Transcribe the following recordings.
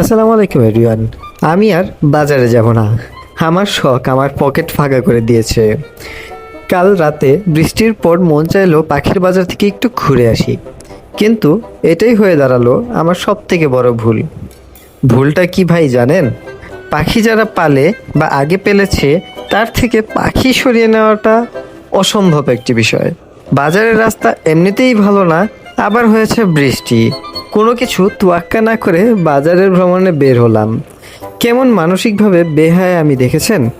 আসসালামু আলাইকুম এভরিওয়ান আমি আর বাজারে যাব না। আমার শখ আমার পকেট ফাঁকা করে দিয়েছে। কাল রাতে বৃষ্টির পর মন চাইলো পাখির বাজার থেকে একটু ঘুরে আসি। কিন্তু এটাই হয়ে দাঁড়াল আমার সব থেকে বড় ভুল। ভুলটা কি ভাই জানেন? পাখি যারা পালে বা আগে পেলেছে, তার থেকে পাখি সরিয়ে নেওয়াটা অসম্ভব একটি বিষয়। বাজারের রাস্তা এমনিতেই ভালো না, আবার হয়েছে বৃষ্টি। কোনো কিছু তোয়াক্কা না করে বাজারের ভ্রমণে বের হলাম। কেমন মানসিকভাবে বেহায় আমি দেখেছেন?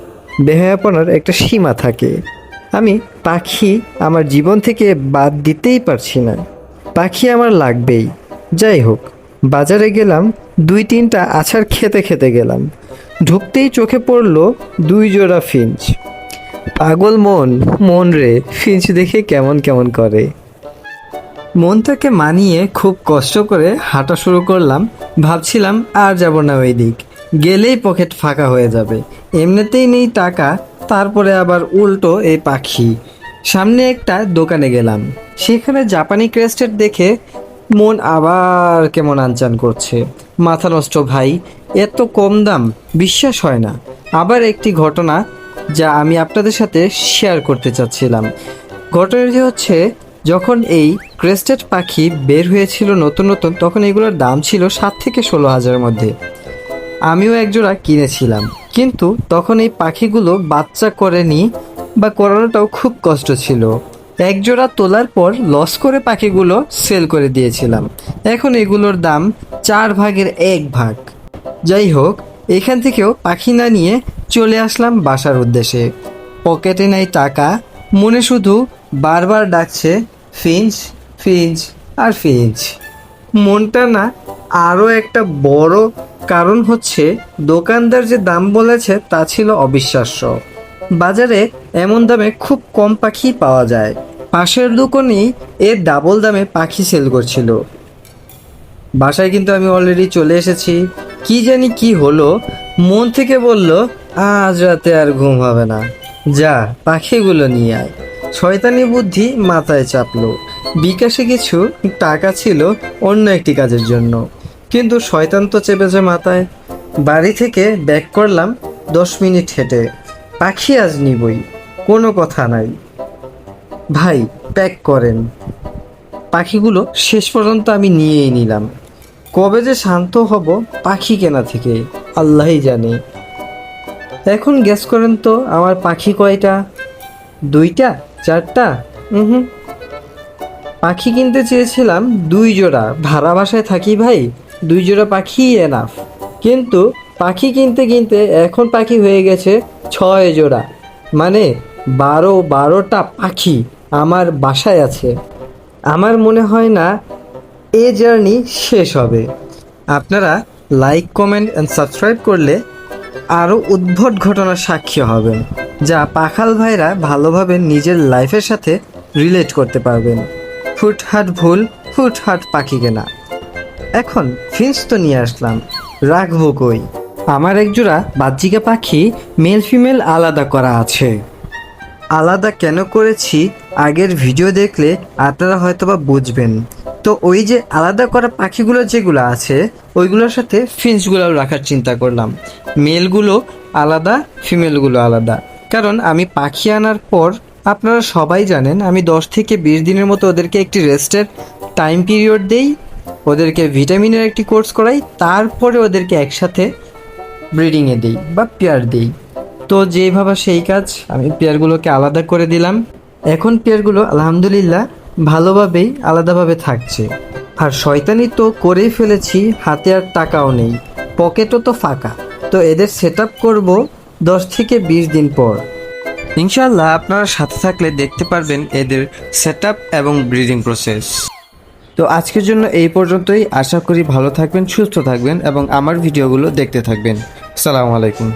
বেহায়াপনার একটা সীমা থাকে। আমি পাখি আমার জীবন থেকে বাদ দিতেই পারছি না। পাখি আমার লাগবেই। যাই হোক, বাজারে গেলাম, দুই তিনটা আছাড় খেতে খেতে গেলাম। ঢুকতেই চোখে পড়ল দুই জোড়া ফিঞ্চ। পাগল মন মন রে, ফিঞ্চ দেখে কেমন কেমন করে। মনটাকে মানিয়ে খুব কষ্ট করে হাঁটা শুরু করলাম। ভাবছিলাম আর যাব না ওই দিক। গেলেই পকেট ফাঁকা হয়ে যাবে। এমনিতেই নেই টাকা, তারপরে আবার উল্টো এই পাখি। সামনে একটা দোকানে গেলাম। সেখানে জাপানি ক্রেস্টের দেখে মন আবার কেমন আনচান করছে। মাথা নষ্ট ভাই, এত কম দাম, বিশ্বাস হয় না। আবার একটি ঘটনা যা আমি আপনাদের সাথে শেয়ার করতে চাচ্ছিলাম। ঘটনাটি হচ্ছে যখন এই ক্রেস্টেড পাখি বের হয়েছিল নতুন নতুন, তখন এগুলোর দাম ছিল সাত থেকে ষোলো হাজারের মধ্যে। আমিও একজোড়া কিনেছিলাম। কিন্তু তখন এই পাখিগুলো বাচ্চা করেনি বা করানোটাও খুব কষ্ট ছিল। এক জোড়া তোলার পর লস করে পাখিগুলো সেল করে দিয়েছিলাম। এখন এগুলোর দাম চার ভাগের এক ভাগ। যাই হোক, এখান থেকেও পাখি না নিয়ে চলে আসলাম বাসার উদ্দেশ্যে। পকেটে নাই টাকা, মনে শুধু বারবার ডাকছে, ফিঞ্চ ফিঞ্চ আর ফিঞ্চ। মনটা না আরও একটা বড় কারণ হচ্ছে, দোকানদার যে দাম বলেছে তা ছিল অবিশ্বাস্য। বাজারে এমন দামে খুব কম পাখি পাওয়া যায়। পাশের দোকানেই এর ডাবল দামে পাখি সেল করছিল। বাসায় কিন্তু আমি অলরেডি চলে এসেছি। কি জানি কি হলো, মন থেকে বলল, আজ রাতে আর ঘুম হবে না। যা, পাখিগুলো নিয়ে আয়। শয়তানি বুদ্ধি মাথায় চাপলো। বিকাশে কিছু টাকা ছিল অন্য একটি কাজের জন্য। কিন্তু শয়তান তো চেপেছে মাথায়। বাড়ি থেকে ব্যাক করলাম দশ মিনিট হেঁটে। পাখি আজ নিবই, কোনো কথা নাই। ভাই, প্যাক করেন। পাখিগুলো শেষ পর্যন্ত আমি নিয়েই নিলাম। কবে যে শান্ত হব পাখি কেনা থেকে, আল্লাহই জানে। এখন গ্যাস করেন তো আমার পাখি কয়টা? দুইটা? চারটা? হুম পাখি কিনতে চেয়েছিলাম দুই জোড়া। ভাড়া বাসায় থাকি ভাই দুই জোড়া পাখি এনাফ কিন্তু পাখি কিনতে কিনতে এখন পাখি হয়ে গেছে ছয় জোড়া। মানে বারো বারোটা পাখি আমার বাসায় আছে। আমার মনে হয় না এ জার্নি শেষ হবে। আপনারা লাইক কমেন্ট অ্যান্ড সাবস্ক্রাইব করলে আরও উদ্ভট ঘটনার সাক্ষী হবেন। যা পাখাল ভাইরা ভালোভাবে নিজের লাইফের সাথে রিলেট করতে পারবেন। ফুটহাট ভুল, ফুটহাট পাখি কেনা। এখন ফিন্স তো নিয়ে আসলাম, রাখব কই? আমার একজোড়া বাহ্যিকা পাখি মেল ফিমেল আলাদা করা আছে। আলাদা কেন করেছি আগের ভিডিও দেখলে আপনারা হয়তোবা বুঝবেন। তো ওই যে আলাদা করা পাখিগুলো যেগুলো আছে, ওইগুলোর সাথে ফিন্সগুলো রাখার চিন্তা করলাম। মেলগুলো আলাদা, ফিমেলগুলো আলাদা। কারণ আমি পাখি আনার পর আপনারা সবাই জানেন, আমি দশ থেকে বিশ দিনের মতো ওদেরকে একটি রেস্টের টাইম পিরিয়ড দেই, ওদেরকে ভিটামিনের একটি কোর্স করাই, তারপরে ওদেরকে একসাথে ব্রিডিংয়ে দিই বা পেয়ার দিই। তো যেভাবে সেই কাজ, আমি পেয়ারগুলোকে আলাদা করে দিলাম। এখন পেয়ারগুলো আলহামদুলিল্লাহ ভালোভাবেই আলাদাভাবে থাকছে। আর শয়তানি তো করেই ফেলেছি, হাতে আর টাকাও নেই, পকেটও তো ফাঁকা। তো এদের সেট আপ করব দশ থেকে বিশ দিন পর। ইনশাল্লাহ আপনারা সাথে থাকলে দেখতে পারবেন এদের সেট এবং ব্রিডিং প্রসেস তো আজকের জন্য এই পর্যন্তই। আশা করি ভালো থাকবেন সুস্থ থাকবেন এবং আমার ভিডিওগুলো দেখতে থাকবেন। সালামু আলাইকুম।